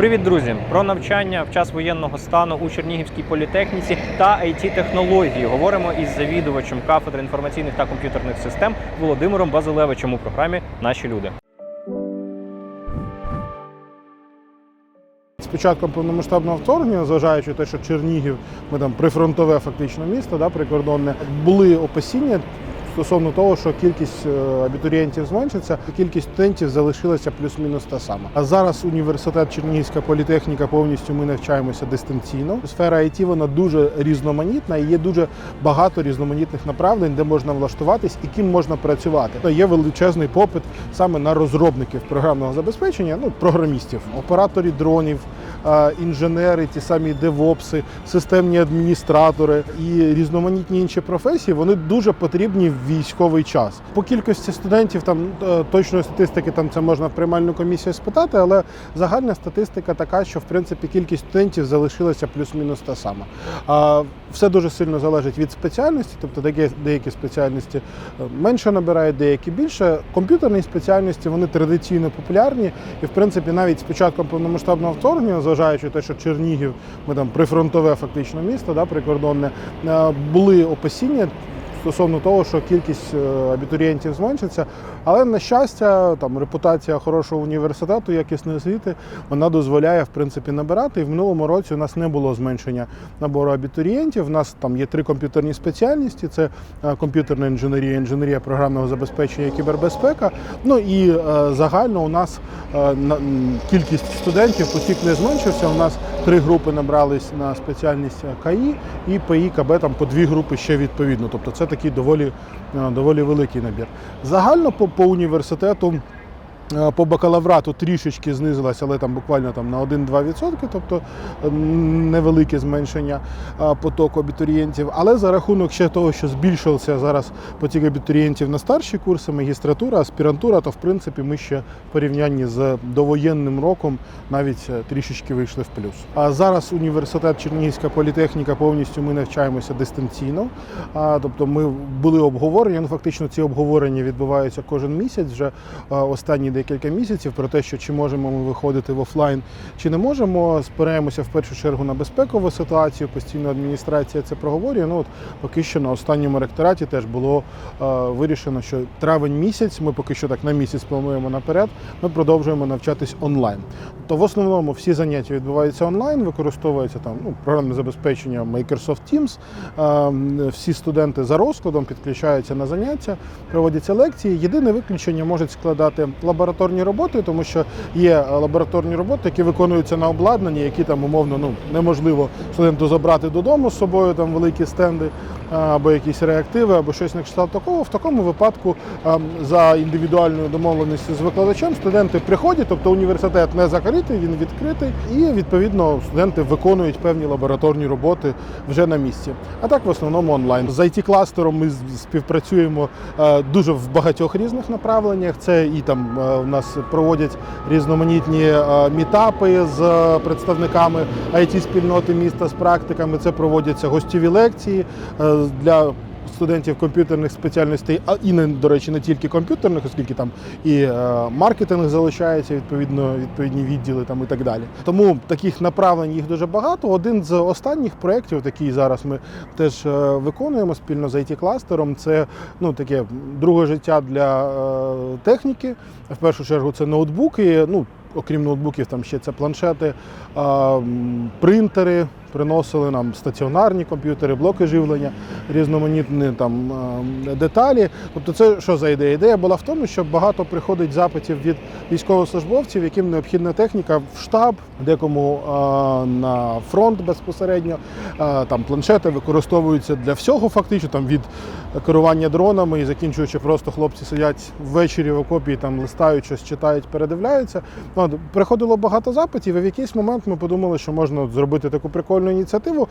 Привіт, друзі! Про навчання в час воєнного стану у Чернігівській політехніці та it технології говоримо із завідувачем кафедри інформаційних та комп'ютерних систем Володимиром Базилевичем у програмі Наші люди. З початком повномасштабного вторгнення, зважаючи те, що Чернігів, ми там прифронтове фактично місто, да, прикордонне, були опасіння стосовно того, що кількість е, абітурієнтів зменшиться, кількість студентів залишилася плюс-мінус та сама. А зараз університет Чернігівська політехніка повністю ми навчаємося дистанційно. Сфера IT вона дуже різноманітна і є дуже багато різноманітних направлень, де можна влаштуватись і ким можна працювати. Ну, Є величезний попит саме на розробників програмного забезпечення, ну програмістів, операторів дронів, інженери, ті самі девопси, системні адміністратори і різноманітні інші професії. Вони дуже потрібні в військовий час. По кількості студентів там е, точної статистики там це можна в приймальну комісію спитати, але загальна статистика така, що в принципі кількість студентів залишилася плюс-мінус та сама. Все дуже сильно залежить від спеціальності, тобто деякі, спеціальності е, менше набирають, деякі більше. Комп'ютерні спеціальності вони традиційно популярні, і в принципі навіть з початком повномасштабного вторгнення, зважаючи те, що Чернігів, ми там прифронтове фактично місто, да, прикордонне, е, були опасіння. Стосовно того, що кількість е, абітурієнтів зменшиться, але на щастя, там репутація хорошого університету, якісної освіти, вона дозволяє в принципі набирати. І в минулому році у нас не було зменшення набору абітурієнтів. У нас там є три комп'ютерні спеціальності: це е, комп'ютерна інженерія, інженерія програмного забезпечення і кібербезпека. Ну і е, загально у нас на- кількість студентів потік не зменшився. У нас три групи набрались на спеціальність КАІ і ПІ там по дві групи ще відповідно. Тобто це такий доволі, е, доволі великий набір. Загально по, по університету. Е, По бакалаврату трішечки знизилася, але там буквально там на 1-2%, тобто невелике зменшення е, потоку абітурієнтів. Але за рахунок ще того, що збільшився зараз потік абітурієнтів на старші курси, магістратура, аспірантура, то в принципі ми ще в порівнянні з довоєнним роком навіть е, трішечки вийшли в плюс. А зараз університет Чернігівська політехніка повністю ми навчаємося дистанційно. Тобто ми були обговорення. Ну фактично ці обговорення відбуваються кожен місяць, вже а, останні декілька місяців про те, що чи можемо ми виходити в офлайн, чи не можемо. Спираємося в першу чергу на безпекову ситуацію. Постійно адміністрація це проговорює. Ну от поки що на останньому ректораті теж було е, вирішено, що травень місяць, ми поки що так на місяць плануємо наперед. Ми продовжуємо навчатись онлайн. То в основному всі заняття відбуваються онлайн, використовується там ну, програмне забезпечення Microsoft Teams. Е, всі студенти за розкладом підключаються на заняття, проводяться лекції. Єдине виключення можуть складати лабораторні роботи, тому що є е, лабораторні роботи, які виконуються на обладнанні, які там умовно ну неможливо студенту забрати додому з собою, там великі стенди або якісь реактиви, або щось на кшталт такого. В такому випадку за індивідуальною домовленістю з викладачем студенти приходять, тобто університет не закритий, він відкритий, і відповідно студенти виконують певні лабораторні роботи вже на місці. А так в основному онлайн. З it кластером ми співпрацюємо дуже в багатьох різних направленнях. Це і там у нас проводять різноманітні мітапи з представниками it спільноти міста з практиками. Це проводяться гостєві лекції для. Студентів комп'ютерних спеціальностей, а і до речі, не тільки комп'ютерних, оскільки там і е, маркетинг залишається відповідно відповідні відділи там і так далі. Тому таких направлень їх дуже багато. Один з останніх проєктів, який зараз ми теж е, виконуємо спільно з it кластером це ну таке друге життя для е, техніки. В першу чергу це ноутбуки. Ну окрім ноутбуків, там ще це планшети, принтери. Приносили нам стаціонарні комп'ютери, блоки живлення, різноманітні там е, деталі. Тобто, це що за ідея? Ідея була в тому, що багато приходить запитів від військовослужбовців, яким необхідна техніка в штаб, декому е, на фронт безпосередньо. Е, Там планшети використовуються для всього, фактично там від керування дронами і закінчуючи, просто хлопці сидять ввечері в окопі, там листають щось, читають, передивляються. Приходило багато запитів, і в якийсь момент ми подумали, що можна зробити таку прикольну прикольну ініціативу.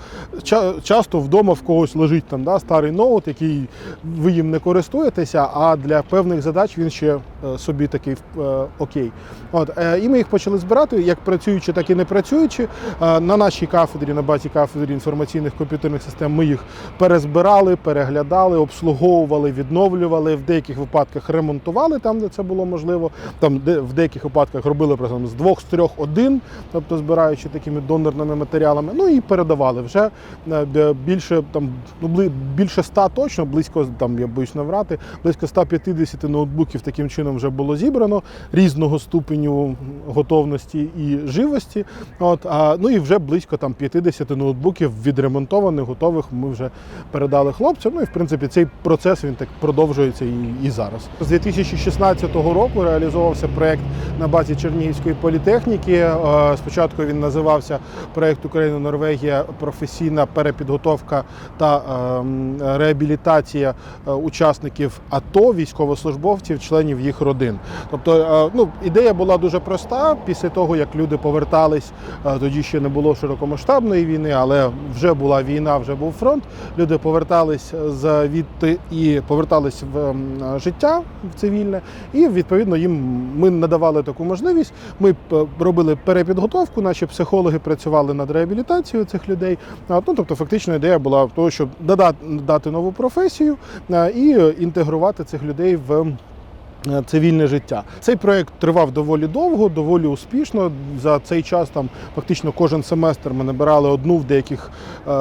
Часто вдома в когось лежить там да, старий ноут, який ви їм не користуєтеся, а для певних задач він ще е, собі такий е, окей. От, е, і ми їх почали збирати, як працюючи, так і не працюючи. На нашій кафедрі, на базі кафедри інформаційних комп'ютерних систем, ми їх перезбирали, переглядали, обслуговували, відновлювали, в деяких випадках ремонтували там, де це було можливо. Там, де в деяких випадках робили з двох, з трьох один, тобто збираючи такими донорними матеріалами. Ну і передавали вже е, більше там ну більше 100 точно, близько там я боюсь наврати, близько 150 ноутбуків таким чином вже було зібрано різного ступеню готовності і живості. От а ну і вже близько там 50 ноутбуків відремонтованих, готових. Ми вже передали хлопцям. Ну і в принципі цей процес він так продовжується і, і зараз. З 2016 року реалізовувався проект на базі Чернігівської політехніки. Е, Спочатку він називався проект Україна-Норвегія професійна перепідготовка та ем, реабілітація е, учасників АТО, військовослужбовців, членів їх родин. Тобто, е, ну ідея була дуже проста. Після того як люди повертались, е, тоді ще не було широкомасштабної війни, але вже була війна, вже був фронт. Люди повертались звідти і повертались в ем, життя в цивільне, і відповідно їм ми надавали таку можливість. Ми робили перепідготовку, наші психологи працювали над реабілітацією цих людей. Ну, тобто, фактично ідея була в того, щоб додати дати нову професію е, і е, інтегрувати цих людей в. Е, Цивільне життя. Цей проєкт тривав доволі довго, доволі успішно. За цей час там фактично кожен семестр ми набирали одну, в деяких е,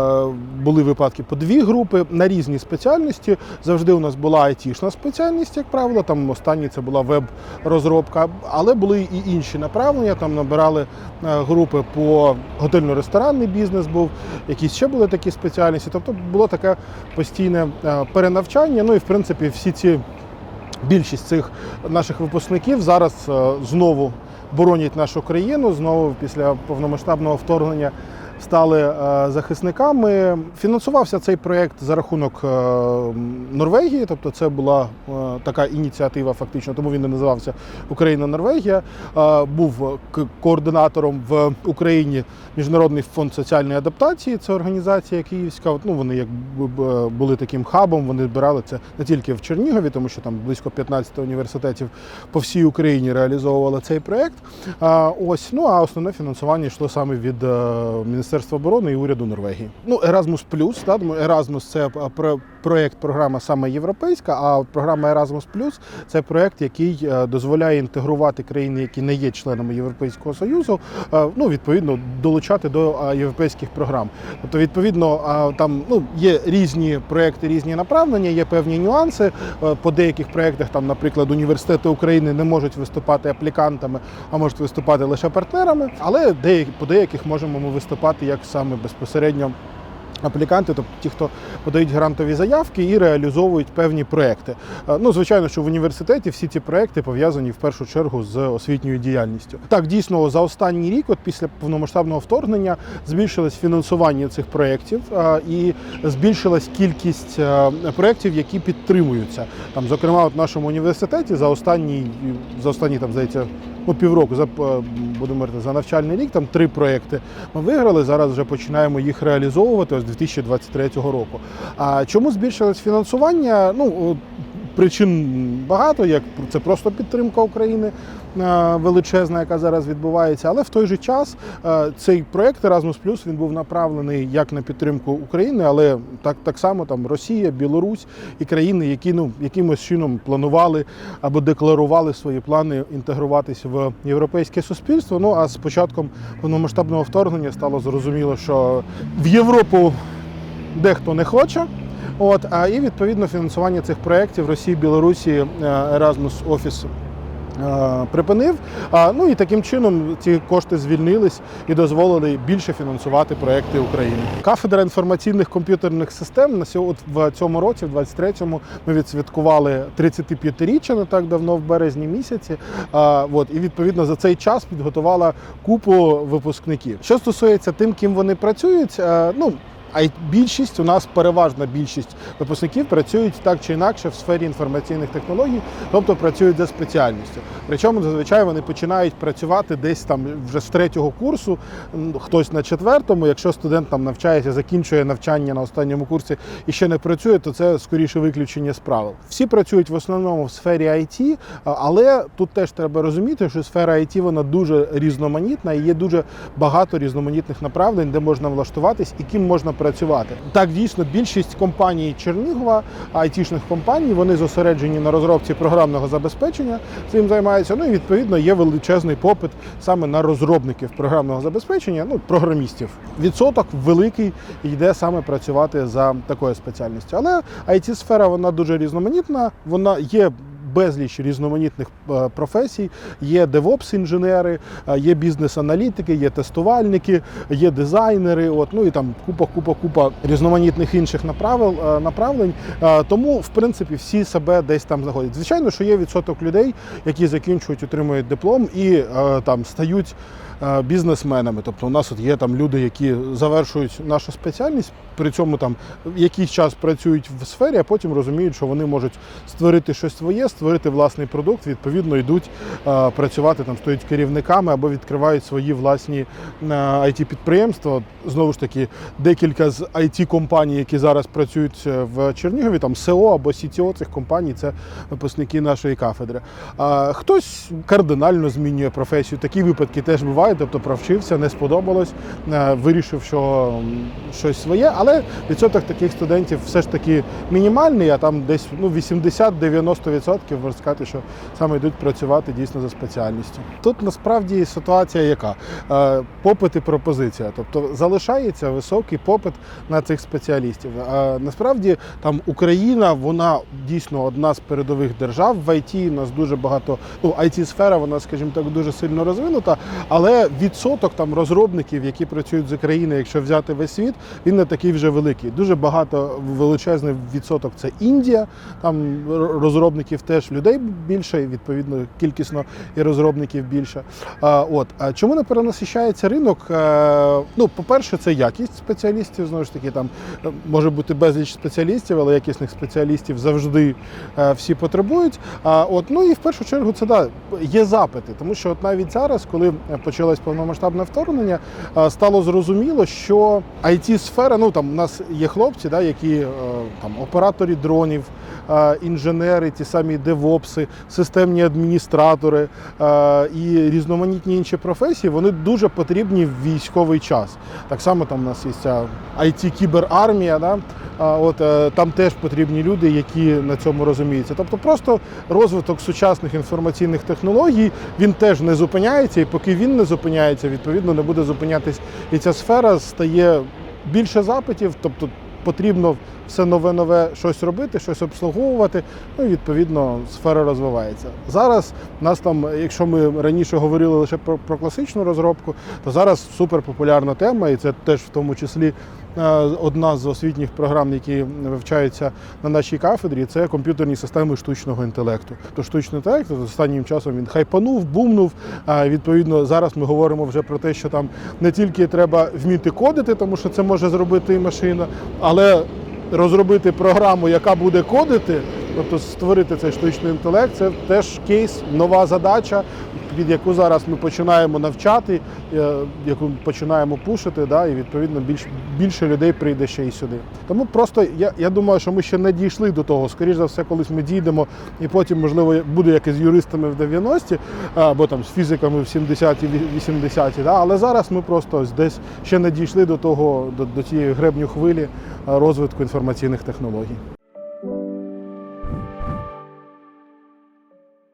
були випадки по дві групи на різні спеціальності. Завжди у нас була айтішна спеціальність, як правило. Там останній це була веб-розробка, але були і інші направлення. Там набирали е, групи по готельно-ресторанний бізнес був, якісь ще були такі спеціальності. Тобто було таке постійне перенавчання. Ну і в принципі всі ці більшість цих наших випускників зараз е, знову боронять нашу країну. Знову після повномасштабного вторгнення стали е, захисниками. Фінансувався цей проєкт за рахунок е, Норвегії, тобто це була е, така ініціатива, фактично, тому він і називався Україна-Норвегія. Був координатором в Україні Міжнародний фонд соціальної адаптації. Це організація київська. Ну вони як були таким хабом. Вони збирали це не тільки в Чернігові, тому що там близько 15 університетів по всій Україні реалізовували цей проєкт. Ось ну а основне фінансування йшло саме від е, Міністерства оборони і уряду Норвегії. Ну Erasmus да, Erasmus – це проєкт, програма саме європейська. А програма Erasmus це проєкт, який е, дозволяє інтегрувати країни, які не є членами Європейського союзу, е, ну відповідно долучати до е, європейських програм. Тобто, відповідно, там ну є різні проекти, різні направлення, є певні нюанси. По деяких проєктах, там, наприклад, університети України не можуть виступати аплікантами, а можуть виступати лише партнерами. Але по деяких можемо ми виступати як саме безпосередньо. Апліканти, тобто ті, хто подають грантові заявки і реалізовують певні проекти. Е, Ну, звичайно, що в університеті всі ці проекти пов'язані в першу чергу з освітньою діяльністю. Так, дійсно, за останній рік, от після повномасштабного вторгнення, збільшилось фінансування цих проєктів е, і збільшилась кількість е, проєктів, які підтримуються. Там, зокрема, в нашому університеті за останній за останні там здається. Ну, півроку за е, будемо говорити, за навчальний рік там три проекти ми виграли. Зараз вже починаємо їх реалізовувати ось з 2023 року. А чому збільшилось фінансування? Ну причин багато, як це просто підтримка України е, величезна, яка зараз відбувається. Але в той же час е, цей проект Erasmus Plus він був направлений як на підтримку України, але так, так само там Росія, Білорусь і країни, які ну якимось чином планували або декларували свої плани інтегруватися в європейське суспільство. Ну а з початком повномасштабного вторгнення стало зрозуміло, що в Європу дехто не хоче. От, а і відповідно фінансування цих проєктів Росії, Білорусі, е, Erasmus Office е, припинив. А, ну і таким чином ці кошти звільнились і дозволили більше фінансувати проекти України. Кафедра інформаційних комп'ютерних систем на в цьому році, в 23-му, ми відсвяткували 35-річчя не так давно, в березні місяці. От, і відповідно за цей час підготувала купу випускників. Що стосується тим, ким вони працюють, е, ну А більшість у нас переважна більшість випускників працюють так чи інакше в сфері інформаційних технологій, тобто працюють за спеціальністю. Причому зазвичай вони починають працювати десь там вже з третього курсу, хтось на четвертому. Якщо студент там навчається, закінчує навчання на останньому курсі і ще не працює, то це скоріше виключення з правил. Всі працюють в основному в сфері IT, але тут теж треба розуміти, що сфера IT вона дуже різноманітна і є дуже багато різноманітних направлень, де можна влаштуватись і ким можна працювати. Так дійсно більшість компаній Чернігова, айтішних компаній, вони зосереджені на розробці програмного забезпечення. Цим займаються. Ну і відповідно є величезний попит саме на розробників програмного забезпечення, ну програмістів. Відсоток великий йде саме працювати за такою спеціальністю. Але it сфера вона дуже різноманітна. Вона є. Безліч різноманітних е, професій, є девопс-інженери, е, є бізнес-аналітики, є тестувальники, є дизайнери. От ну і там купа, купа, купа різноманітних інших направил, е, направлень. Тому, в принципі, всі себе десь там знаходять. Звичайно, що є відсоток людей, які закінчують, отримують диплом і там стають бізнесменами. Тобто у нас от є там люди, які завершують нашу спеціальність, при цьому там якийсь час працюють в сфері, а потім розуміють, що вони можуть створити щось своє, створити власний продукт. Відповідно, йдуть е, працювати там, стають керівниками або відкривають свої власні it підприємства. Знову ж таки, декілька з it компаній, які зараз працюють е, в Чернігові, там СЕО або CTO цих компаній, це випускники нашої кафедри. А хтось кардинально змінює професію. Такі випадки теж бувають, тобто провчився, не сподобалось, е, вирішив, що щось своє, але відсоток таких студентів все ж таки мінімальний, а там десь ну, 80-90% можна сказати, що саме йдуть працювати дійсно за спеціальністю. Тут насправді ситуація яка? Е, Попит і пропозиція. Тобто залишається високий попит на цих спеціалістів. А насправді там Україна, вона дійсно одна з передових держав в ІТ. У нас дуже багато, ну it сфера вона, скажімо так, дуже сильно розвинута, але відсоток там розробників, які працюють з України, якщо взяти весь світ, він не такий вже великий. Дуже багато величезний відсоток це Індія. Там розробників теж людей більше, відповідно кількісно і розробників більше. А, от а чому не перенасищається ринок? Е, Ну, по-перше, це якість спеціалістів. Знову ж таки, там е, може бути безліч спеціалістів, але якісних спеціалістів завжди е, всі потребують. А от ну і в першу чергу це да є запити, тому що от навіть зараз, коли почалось повномасштабне вторгнення, е, стало зрозуміло, що it сфера ну там у нас є хлопці, да, які е, там операторі дронів, е, інженери, ті самі девопси, системні адміністратори і різноманітні інші професії, вони дуже потрібні в військовий час. Так само там у нас є ця it кіберармія. Да? От там теж потрібні люди, які на цьому розуміються. Тобто, просто розвиток сучасних інформаційних технологій він теж не зупиняється, і поки він не зупиняється, відповідно не буде зупинятись. І ця сфера стає більше запитів, тобто потрібно все нове нове щось робити, щось обслуговувати. Ну і відповідно сфера розвивається. Зараз нас там, якщо ми раніше говорили лише про, про класичну розробку, то зараз суперпопулярна тема, і це теж в тому числі одна з освітніх програм, які вивчаються на нашій кафедрі, це комп'ютерні системи штучного інтелекту. То штучний інтелект останнім часом він хайпанув, бумнув. Відповідно, зараз ми говоримо вже про те, що там не тільки треба вміти кодити, тому що це може зробити і машина, але розробити програму, яка буде кодити, тобто створити цей штучний інтелект, це теж кейс, нова задача, під яку зараз ми починаємо навчати, е, яку починаємо пушити, да, і відповідно більш, більше людей прийде ще і сюди. Тому просто я, я думаю, що ми ще не дійшли до того. Скоріше за все, колись ми дійдемо, і потім, можливо, буде як із юристами в 90-ті, або там з фізиками в 70-ті, 80-ті. Да, але зараз ми просто десь ще не дійшли до того, до, до цієї гребню хвилі розвитку інформаційних технологій.